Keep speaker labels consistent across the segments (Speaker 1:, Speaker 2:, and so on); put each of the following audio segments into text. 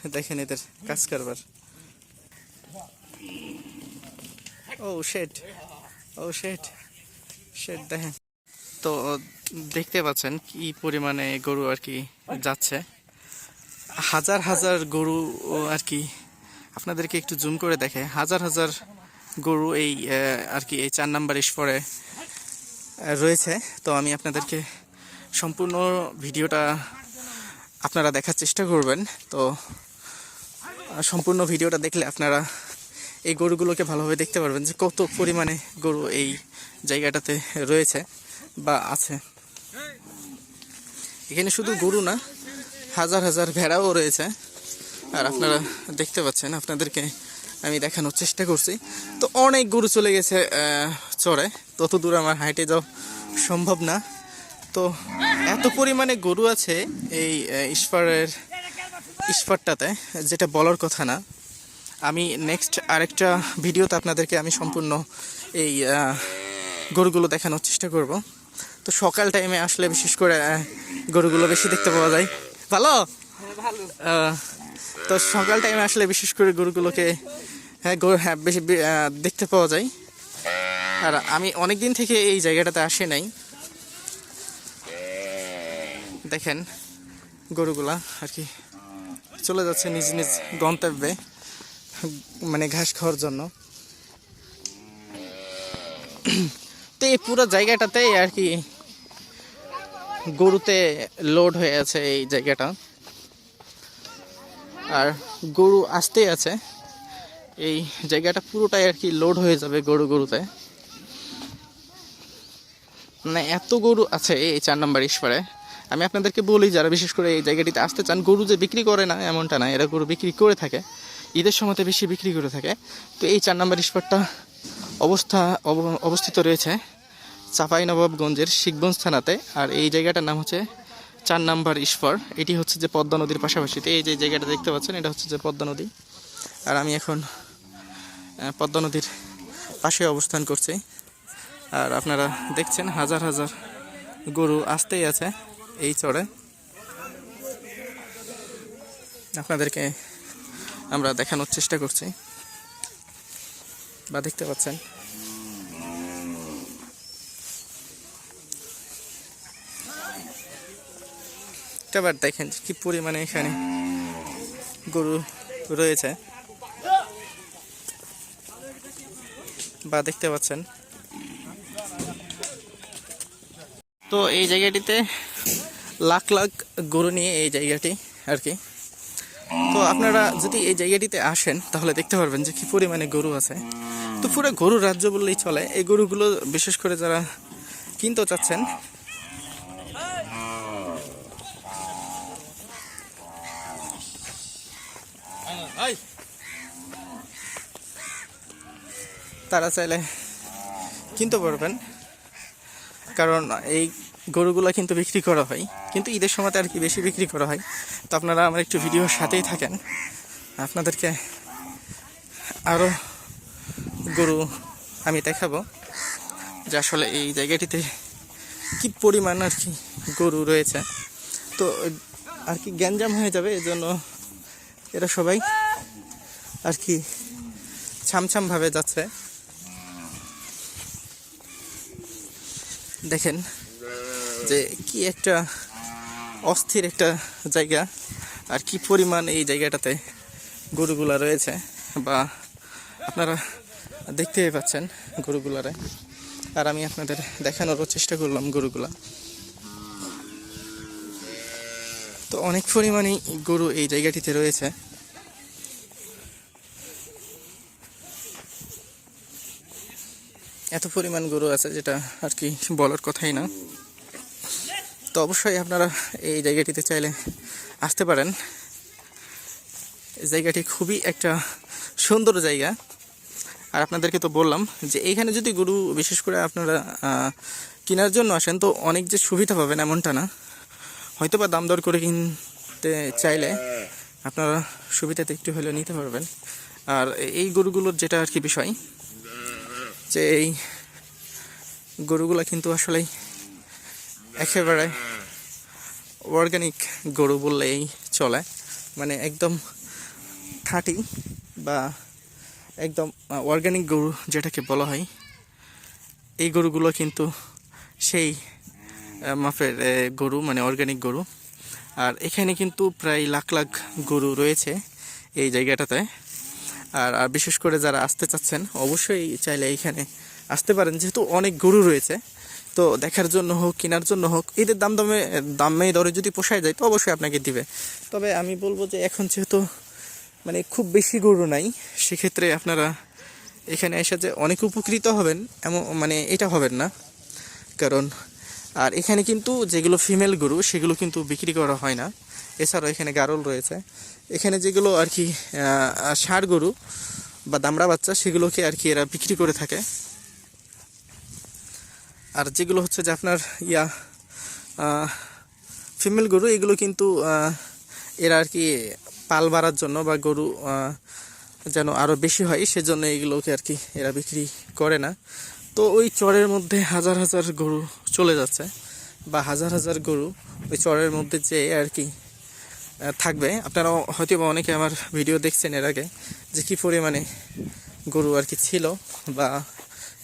Speaker 1: দেখেন এদের কাজ কারবার। ও শেড ও শেড শেড দেখেন। তো, দেখতে পাচ্ছেন কি পরিমাণে গরু আর কি যাচ্ছে। হাজার হাজার গরু আর কি। আপনাদেরকে একটু জুম করে দেখে। হাজার হাজার গরু এই আর কি এই চার নাম্বার স্পরে রয়েছে। তো আমি আপনাদেরকে সম্পূর্ণ ভিডিওটা আপনারা দেখার চেষ্টা করবেন। তো সম্পূর্ণ ভিডিওটা দেখলে আপনারা এই গরুগুলোকে ভালোভাবে দেখতে পারবেন যে কত পরিমাণে গরু এই জায়গাটাতে রয়েছে বা আছে। এখানে শুধু গরু না, হাজার হাজার ভেড়াও রয়েছে। আর আপনারা দেখতে পাচ্ছেন, আপনাদেরকে আমি দেখানোর চেষ্টা করছি। তো অনেক গরু চলে গেছে চড়ে তত দূর আমার হাইটে যাওয়া সম্ভব না। তো এত পরিমাণে গরু আছে এই ইস্পারের ইস্পারটাতে যেটা বলার কথা না। আমি নেক্সট আরেকটা ভিডিওতে আপনাদেরকে আমি সম্পূর্ণ এই গরুগুলো দেখানোর চেষ্টা করব। তো সকাল টাইমে আসলে বিশেষ করে গরুগুলো বেশি দেখতে পাওয়া যায়। ভালো? তো সকাল টাইমে আসলে বিশেষ করে গরুগুলোকে হ্যাঁ গরু হ্যাঁ বেশি দেখতে পাওয়া যায়। আর আমি অনেক দিন থেকে এই জায়গাটাতে আসে নাই। দেখেন গরুগুলা আর কি। চলে যাচ্ছে নিজ নিজ গন্তব্যে মানে ঘাস খাওয়ার জন্য। তো এই পুরো জায়গাটাতে আর কি গরুতে লোড হয়ে আছে এই জায়গাটা। আর গরু আসতেই আছে। এই জায়গাটা পুরোটাই আর কি লোড হয়ে যাবে গরু গরুতে। মানে এত গরু আছে এই চার নম্বর ইস্পারে। আমি আপনাদেরকে বলি, যারা বিশেষ করে এই জায়গাটিতে আসতে চান, গরু যে বিক্রি করে না, এমনটা না, এরা গরু বিক্রি করে থাকে, ঈদের সময়তে বেশি বিক্রি করে থাকে। তো এই চার নম্বর স্পটটা অবস্থা, অব- অবস্থিত রয়েছে চাঁপাইনবাবগঞ্জের শিখগঞ্জ থানাতে, আর এই জায়গাটার নাম হচ্ছে চার নাম্বার ইস্পার এটি হচ্ছে যে পদ্মা নদীর পাশাপাশি। এই যে জায়গাটা দেখতে পাচ্ছেন, এটা হচ্ছে যে পদ্মা নদী। আর আমি এখন পদ্মা নদীর পাশে অবস্থান করছি। আর আপনারা দেখছেন হাজার হাজার গরু আসতেই আছে। এই চড়ে। আপনাদেরকে আমরা দেখানোর চেষ্টা করছি। বা দেখতে পাচ্ছেন। এবার দেখেন কি পরিমাণে এখানে গরু রয়েছে। বা দেখতে পাচ্ছেন। তো এই জায়গাটিতে লাখ লাখ গরু নিয়ে এই জায়গাটি আর কি। তো আপনারা যদি এই জায়গাটিতে আসেন, তাহলে দেখতে পারবেন যে কি পরিমাণে গরু আছে। তো পুরো গরুর রাজ্য বললেই চলে। এই গরুগুলো বিশেষ করে যারা কিনতে চাচ্ছেন, তারা চাইলে কিনতে পারবেন। কারণ এই গরুগুলো কিন্তু বিক্রি করা হয়। কিন্তু ঈদের সময়তে আর কি বেশি বিক্রি করা হয়। তো আপনারা আমার একটু ভিডিওর সাথেই থাকেন। আপনাদেরকে আরও গরু আমি দেখাবো। যে আসলে এই জায়গাটিতে কি পরিমাণ আর কি গরু রয়েছে। তো আর কি গ্যাঞ্জাম হয়ে যাবে এই জন্য এরা সবাই আর কি ছামছামভাবে যাচ্ছে। দেখেন যে কি একটা অস্থির একটা জায়গা আর কি পরিমাণ এই জায়গাটাতে গরুগুলা রয়েছে বা আপনারা দেখতেই পাচ্ছেন গরুগুলারে। আর আমি আপনাদের দেখানোরও চেষ্টা করলাম গরুগুলা। তো অনেক পরিমাণেই গরু এই জায়গাটিতে রয়েছে। এত পরিমাণ গরু আছে যেটা আর কি বলার কথাই না। তো অবশ্যই আপনারা এই জায়গাটিতে চাইলে আসতে পারেন। জায়গাটি খুবই একটা সুন্দর জায়গা। আর আপনাদেরকে তো বললাম যে এইখানে যদি গরু বিশেষ করে আপনারা কেনার জন্য আসেন, তো অনেক যে সুবিধা পাবেন এমনটা না। হয়তো বা দাম দর করে কিনতে চাইলে আপনারা সুবিধাতে একটু হলেও নিতে পারবেন। আর এই গরুগুলোর যেটা আর কি বিষয়, যে এই গরুগুলা কিন্তু আসলেই একেবারে অর্গানিক গরু বললেই চলে। মানে একদম খাঁটি বা একদম অর্গানিক গরু যেটাকে বলা হয়, এই গরুগুলো কিন্তু সেই মাপের গরু মানে অর্গানিক গরু। আর এখানে কিন্তু প্রায় লাখ লাখ গরু রয়েছে এই জায়গাটাতে। আর আর বিশেষ করে যারা আসতে চাচ্ছেন, অবশ্যই চাইলে এইখানে আসতে পারেন। যেহেতু অনেক গরু রয়েছে তো দেখার জন্য হোক, কেনার জন্য হোক এদের দাম দামে দামে দরে যদি পোষায় যায়, তো অবশ্যই আপনাকে দিবে। তবে আমি বলব যে এখন যেহেতু মানে খুব বেশি গরু নাই, সেক্ষেত্রে আপনারা এখানে এসে যে অনেক উপকৃত হবেন, এমন মানে এটা হবেন না। কারণ, আর এখানে কিন্তু যেগুলো ফিমেল গরু, সেগুলো কিন্তু বিক্রি করা হয় না। এছাড়াও এখানে গারল রয়েছে। এখানে যেগুলো আর কি ষাঁড় গরু বা দামড়া বাচ্চা, সেগুলোকে আর কি এরা বিক্রি করে থাকে। আর যেগুলো হচ্ছে যে আপনার ইয়া ফিমেল গরু, এগুলো কিন্তু এরা আর কি পাল বাড়ার জন্য বা গরু যেন আরও বেশি হয়, সেজন্য এগুলোকে আর কি এরা বিক্রি করে না। তো ওই চরের মধ্যে হাজার হাজার গরু চলে যাচ্ছে বা হাজার হাজার গরু ওই চরের মধ্যে যে আর কি থাকবে। আপনারা হয়তো বা অনেকে আমার ভিডিও দেখছেন এর আগে যে কী পরিমাণে গরু আর কি ছিল বা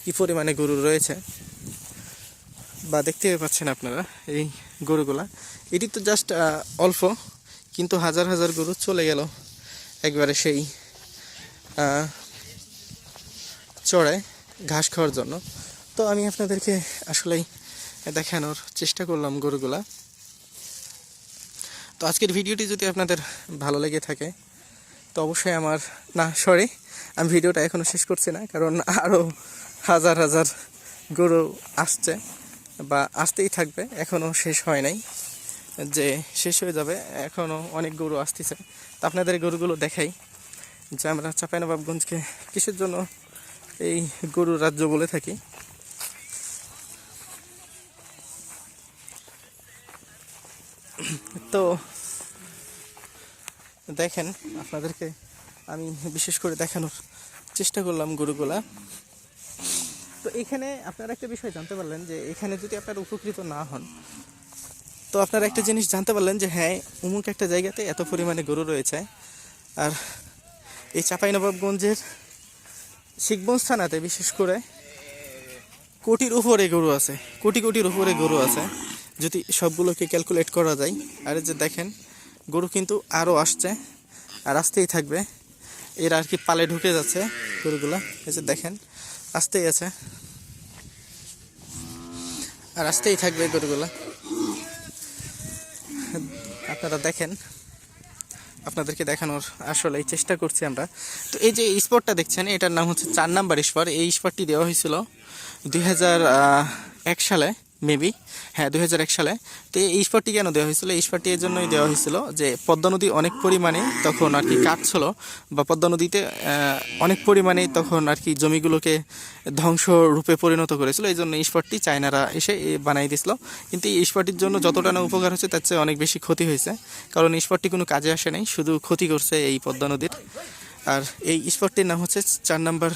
Speaker 1: কী পরিমাণে গরু রয়েছে। বা দেখতে পাচ্ছেন আপনারা এই গরুগুলা। এটি তো জাস্ট অল্প, কিন্তু হাজার হাজার গরু চলে গেল একবারে সেই চড়ায় ঘাস খাওয়ার জন্য। তো আমি আপনাদেরকে আসলেই দেখানোর চেষ্টা করলাম গরুগুলা। তো আজকের ভিডিওটি যদি আপনাদের ভালো লেগে থাকে, তো অবশ্যই আমার, না সরি আমি ভিডিওটা এখনও শেষ করছি না, কারণ আরও হাজার হাজার গরু আসছে। বা আসতেই থাকবে এখনও শেষ হয় নাই। যে শেষ হয়ে যাবে এখনও অনেক গরু আসতেছে। তো আপনাদের গরুগুলো দেখাই। যে আমরা চাঁপাইনবাবগঞ্জকে কিসের জন্য এই গরু রাজ্য বলে থাকি? তো দেখেন, আপনাদেরকে আমি বিশেষ করে দেখানোর চেষ্টা করলাম গরুগুলা। এখানে আপনারা একটা বিষয় জানতে পারলেন যে এখানে যদি আপনারা উপকৃত না হন, তো আপনারা একটা জিনিস জানতে পারলেন যে হ্যাঁ উমুক একটা জায়গাতে এত পরিমাণে গরু রয়েছে। আর এই চাঁপাইনবাবগঞ্জের শিখগঞ্জ থানাতে বিশেষ করে কোটির উপরে গরু আছে, কোটি কোটির উপরে গরু আছে, যদি সবগুলোকে ক্যালকুলেট করা যায়। আর যে দেখেন, গরু কিন্তু আরও আসছে, আর আসতেই থাকবে। এরা আর কি পালে ঢুকে যাচ্ছে গরুগুলা। এই যে দেখেন, আসতেই আছে। আর আসতেই থাকবে গরুগুলা। আপনারা দেখেন, আপনাদেরকে দেখানোর আসলে চেষ্টা করছি আমরা। তো এই যে স্পটটা দেখছেন, এটার নাম হচ্ছে চার নাম্বার স্পট। এই স্পটটি দেওয়া হয়েছিল দুই এক সালে। মেবি হ্যাঁ এক সালে। তো এই স্পটটি কেন দেওয়া হয়েছিল? এই স্পটটি এর জন্যই দেওয়া হয়েছিল যে পদ্মা নদী অনেক পরিমাণে তখন আর কি কাটছিল বা পদ্মা নদীতে অনেক পরিমাণে তখন আর কি জমিগুলোকে ধ্বংস রূপে পরিণত করেছিল। এই জন্য এই স্পটটি চায়নারা এসে বানাই দিয়েছিল। কিন্তু এই স্পটটির জন্য যতটা না উপকার হচ্ছে তার চেয়ে অনেক বেশি ক্ষতি হয়েছে। কারণ এই স্পটটি কোনো কাজে আসে নাই, শুধু ক্ষতি করছে এই পদ্মা নদীর। আর এই স্পটটির নাম হচ্ছে চার নাম্বার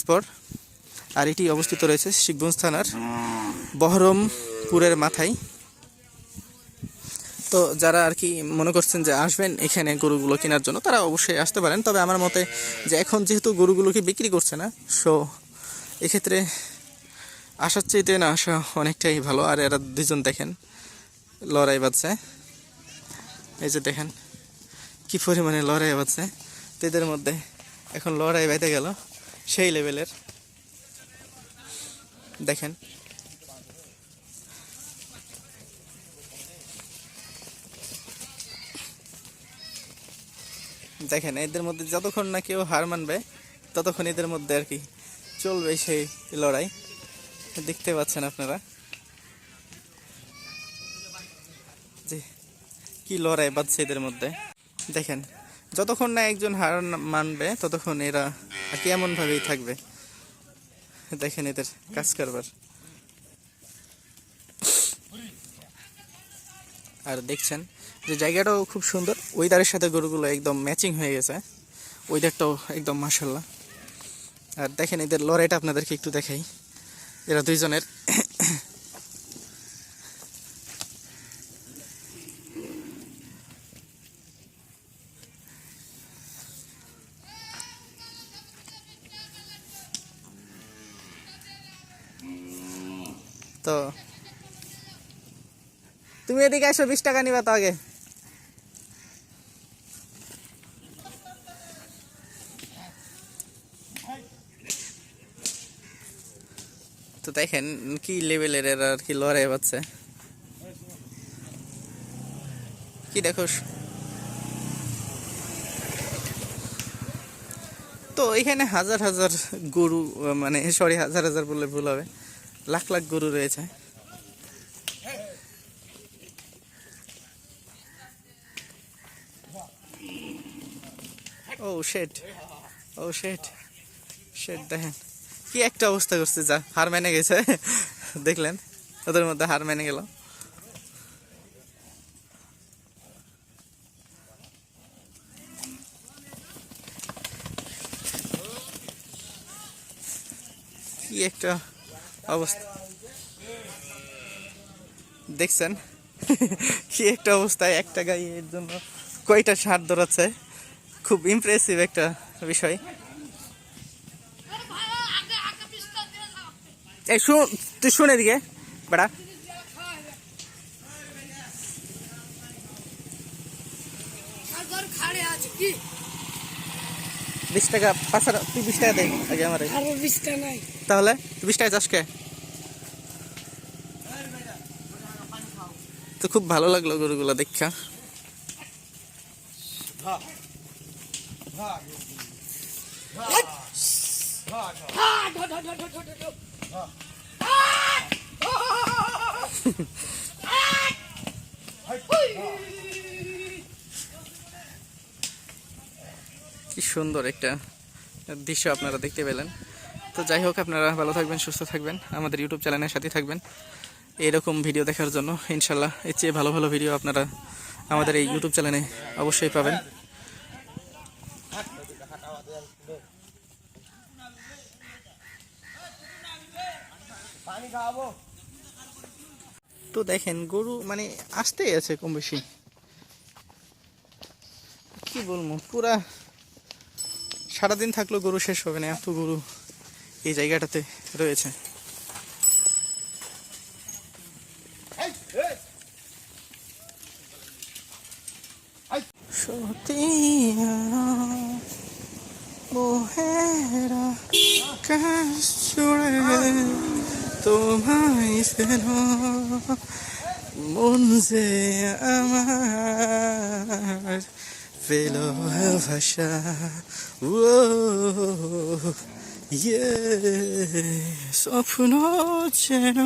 Speaker 1: স্পট আর এটি অবস্থিত রয়েছে শিবগঞ্জ থানার বহরমপুরের মাথায়। তো যারা আর কি মনে করছেন যে আসবেন এখানে গরুগুলো কেনার জন্য, তারা অবশ্যই আসতে পারেন। তবে আমার মতে যে এখন যেহেতু গরুগুলোকে বিক্রি করছে না, সো এক্ষেত্রে আসার চাইতে না আসা অনেকটাই ভালো। আর এরা দুজন দেখেন, লড়াই বাজছে এই যে দেখেন, কি পরিমাণে লড়াই বাজছে তো এদের মধ্যে এখন লড়াই বেঁধে গেল সেই লেভেলের। দেখেন। দেখেন, এদের মধ্যে যতক্ষণ না কেউ হার মানবে, ততক্ষণ এদের মধ্যে আর কি চলবে সেই লড়াই। দেখতে পাচ্ছেন আপনারা? যে কি লড়াই বাজছে এদের মধ্যে। দেখেন, যতক্ষণ না একজন হার মানবে, ততক্ষণ এরা আর কি এমনভাবেই থাকবে। দেখেন এদের কাজ কারবার। আর দেখছেন যে জায়গাটাও খুব সুন্দর ওয়েদারের সাথে গরুগুলো একদম ম্যাচিং হয়ে গেছে। ওয়েদারটাও একদম মাসাল্লাহ আর দেখেন এদের লড়াইটা আপনাদেরকে একটু দেখাই। এরা দুইজনের তো তুমি এদিকে এসো বিশ টাকা নিবা তো আগে। তো দেখেন কি লেভেলের আর কি লড়াই পাচ্ছে। কি দেখো? তো এখানে হাজার হাজার গরু মানে সরি, হাজার হাজার বললে ভুল হবে। লাখ লাখ গরু রয়েছে। ও শেট ও শেট শেট দেখেন। কি একটা অবস্থা করছে, যা, হার মেনে গেছে। দেখলেন? ওদের মধ্যে হার মেনে গেল। কি একটা অবস্থা। দেখছেন? কি একটা অবস্থায় একটা গাই এর জন্য কয়টা সার দৌড়াচ্ছে খুব ইমপ্রেসিভ একটা বিষয়। এই শুন তুই শুনে দিকে বেড়া। বিশ টাকা পাঁচ হাজার তুই বিশ টাকা দেয় আগে আমার। তাহলে তুই বিশ টাকা চাষ কে? তো খুব ভালো লাগল গরুগুলো দেখা। কি সুন্দর একটা দৃশ্য আপনারা দেখতে পেলেন। তো যাই হোক, আপনারা ভালো থাকবেন, সুস্থ থাকবেন, আমাদের ইউটিউব চ্যানেলের সাথে থাকবেন। এরকম ভিডিও দেখার জন্য ইনশাল্লাহ এর চেয়ে ভালো ভালো ভিডিও আপনারা আমাদের এই ইউটিউব চ্যানেলে অবশ্যই পাবেন। তো দেখেন গরু মানে আসতেই আছে কম বেশি। কি বলব পুরা সারাদিন থাকলেও গরু শেষ হবে না এত গরু এই জায়গাটাতে রয়েছে। সতিয়া মোহেরা কাশ জুড়ে তোমায় যেন মন যে আমার পেল ভাষা ও ইয়ে স্বপ্ন যেন